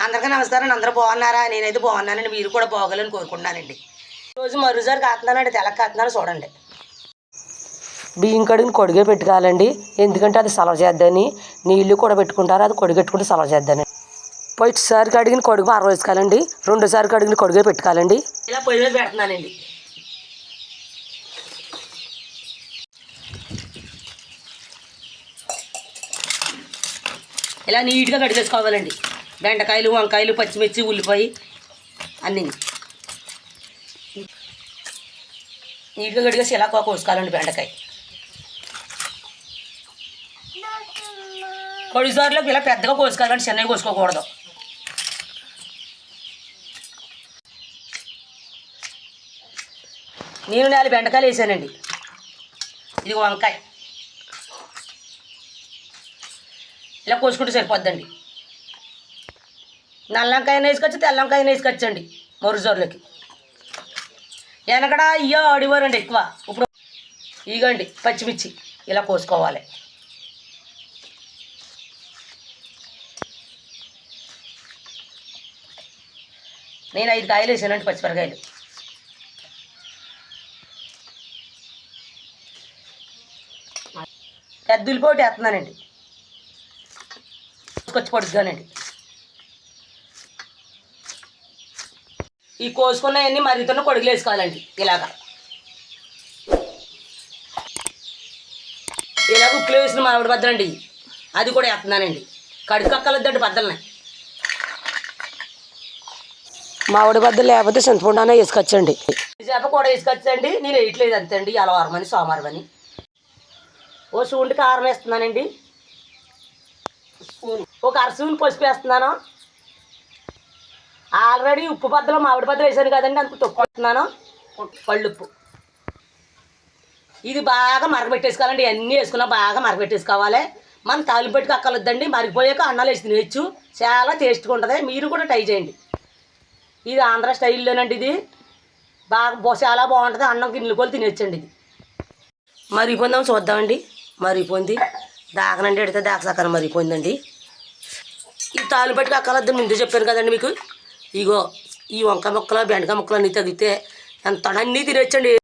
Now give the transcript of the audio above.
అందరికీ నమస్కారం అందరూ బాగున్నారా? నేనైతే బాగున్నానండి మీరు కూడా బాగోవాలని కోరుకుంటున్నానండి. రోజు మరోసారి కాస్తున్నానండి తెలక కాస్తున్నాను చూడండి. బియ్యం కడిగిన కొడిగే పెట్టుకోవాలండి. ఎందుకంటే అది సలవ చేద్దని నీళ్ళు కూడా పెట్టుకుంటారు అది కొడిగెట్టుకుంటే సలవ చేద్దని. పోయిసారి కడిగిన కొడుగు అరవై వేసుకోవాలండి రెండోసారి కడిగిన కొడుగే పెట్టుకోవాలండి. ఇలా పొయ్యి మీద పెడుతున్నానండి. ఇలా నీట్గా కడిగేసుకోవాలండి. బెండకాయలు వంకాయలు పచ్చిమిర్చి ఉల్లిపాయ అన్నీ. నీట్గా కడిగేసి ఇలా కోసుకోవాలండి బెండకాయ. కొడిసార్లోకి ఇలా పెద్దగా కోసుకోవాలండి చిన్నవి కోసుకోకూడదు. నేను నాలుగు బెండకాయలు వేసానండి. ఇది వంకాయ. ఇలా కోసుకుంటే సరిపోద్దండి. నల్లంకాయన వేసుకొచ్చి తెల్లంకాయన వేసుకొచ్చండి మొరుజోర్లకి వెనకడ ఇయ్యో అడివారండి ఎక్కువ. ఇప్పుడు ఇగండి పచ్చిమిర్చి ఇలా కోసుకోవాలి. నేను ఐదు కాయలు వేసానండి పచ్చిమిరకాయలు పెద్ద ఉల్లిపోటు వేస్తున్నానండి. తీసుకొచ్చి పడుతుందండి ఈ కోసుకున్నవన్నీ మరిగితోనే కొడుగులు వేసుకోవాలండి ఇలాగా. ఇలాగ ఉప్పులు వేసిన మామిడి బద్దలండి. అది కూడా వేస్తున్నానండి. కడుక్కక్కలొద్దండి బద్దలని మామిడి బద్దలు లేకపోతే చింతపండు వేసుకొచ్చండి. చేప కూడా వేసుకొచ్చండి నేను వేయట్లేదు అంతే అండి అలవారం అని సోమవారం అని. ఓ సూండి కారం వేస్తున్నానండి. ఒక అర స్పూన్ పసుపు వేస్తున్నాను. ఆల్రెడీ ఉప్పు బద్దలు మామిడి బద్దలు వేసాను కదండి అందుకు తొక్కుతున్నాను. పళ్ళుప్పు. ఇది బాగా మరగబెట్టేసుకోవాలండి ఇవన్నీ వేసుకున్నా బాగా మరగబెట్టేసుకోవాలి మనం తాలింపు పెట్టుకు అక్కలొద్దండి మరిగిపోయాక అన్నాలు వేసి తినేయచ్చు. చాలా టేస్ట్గా ఉంటుంది మీరు కూడా ట్రై చేయండి. ఇది ఆంధ్ర స్టైల్లోనండి ఇది. బాగా చాలా బాగుంటుంది అన్నం గిన్నెలు కూడా తినేచ్చండి ఇది. మరిగిపోందాం చూద్దామండి మరిగిపోయింది. దాకనండి ఎడితే దాకసాకన మరిగిపోయిందండి. ఈ తాలు పట్టుకు అక్కలద్దని ముందే చెప్పాను కదండి మీకు. ఇగో ఈ వంకాయ ముక్కలు బెండకాయ ముక్కలు అన్నీ తగ్గితే ఎంత అన్నీ తినొచ్చండి.